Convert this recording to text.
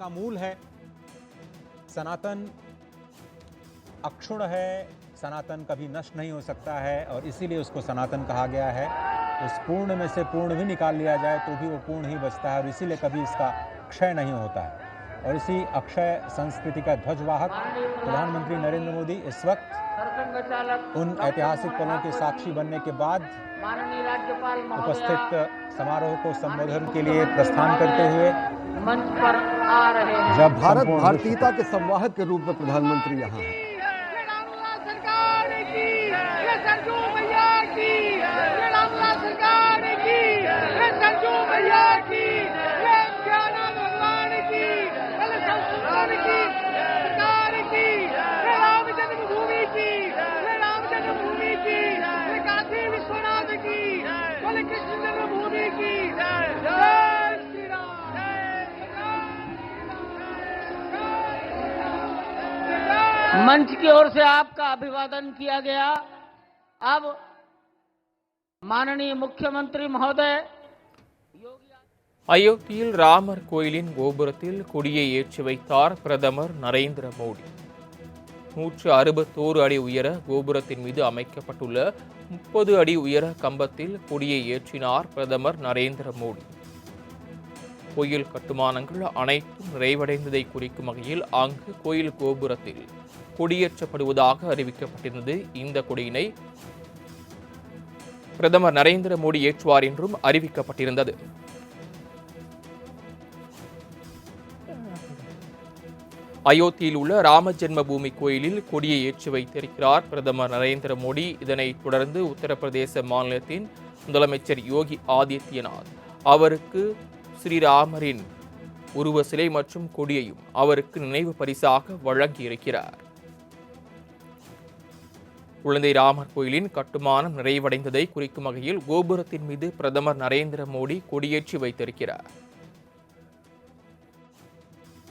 का मूल है। सनातन अक्षुण है। सनातन कभी नष्ट नहीं हो सकता है और इसीलिए उसको सनातन कहा गया है। उस पूर्ण में से पूर्ण भी निकाल लिया जाए तो भी वो पूर्ण ही बचता है और इसीलिए कभी इसका क्षय नहीं होता है। और इसी अक्षय संस्कृति का ध्वजवाहक प्रधानमंत्री नरेंद्र मोदी इस वक्त उन ऐतिहासिक पलों के साक्षी बनने के बाद माननीय राज्यपाल उपस्थित समारोह को संबोधन के लिए प्रस्थान करते हुए मंच पर आ रहे हैं। जब भारत भारतीयता के संवाहक के रूप में प्रधानमंत्री यहाँ हैं। मंच की ओर से आपका अभिवादन किया गया अब माननीय मुख्यमंत्री महोदय योगी அயோத்தியில் ராமர் கோயிலின் கோபுரத்தில் கொடியை ஏற்றி வைத்தார் பிரதமர் நரேந்திர மோடி நூற்று அறுபத்தோரு அடி உயர கோபுரத்தின் மீது அமைக்கப்பட்டுள்ள முப்பது அடி உயர கம்பத்தில் கொடியை ஏற்றினார் பிரதமர் நரேந்திர மோடி கோயில் கட்டுமானங்கள் அனைத்தும் நிறைவடைந்ததை குறிக்கும் வகையில் அங்கு கோயில் கோபுரத்தில் கொடியேற்றப்படுவதாக அறிவிக்கப்பட்டிருந்தது. இந்த கொடியினை பிரதமர் நரேந்திர மோடி ஏற்றுவார் என்றும் அறிவிக்கப்பட்டிருந்தது. அயோத்தியில் உள்ள ராம ஜென்மபூமி கோயிலில் கொடியை ஏற்றி வைத்திருக்கிறார் பிரதமர் நரேந்திர மோடி. இதனைத் தொடர்ந்து உத்தரப்பிரதேச மாநிலத்தின் முதலமைச்சர் யோகி ஆதித்யநாத் அவருக்கு ஸ்ரீராமரின் உருவ சிலை மற்றும் கொடியையும் அவருக்கு நினைவு பரிசாக வழங்கியிருக்கிறார். குழந்தை ராமர் கோயிலின் கட்டுமானம் நிறைவடைந்ததை குறிக்கும் வகையில் கோபுரத்தின் மீது பிரதமர் நரேந்திர மோடி கொடியேற்றி வைத்திருக்கிறார்.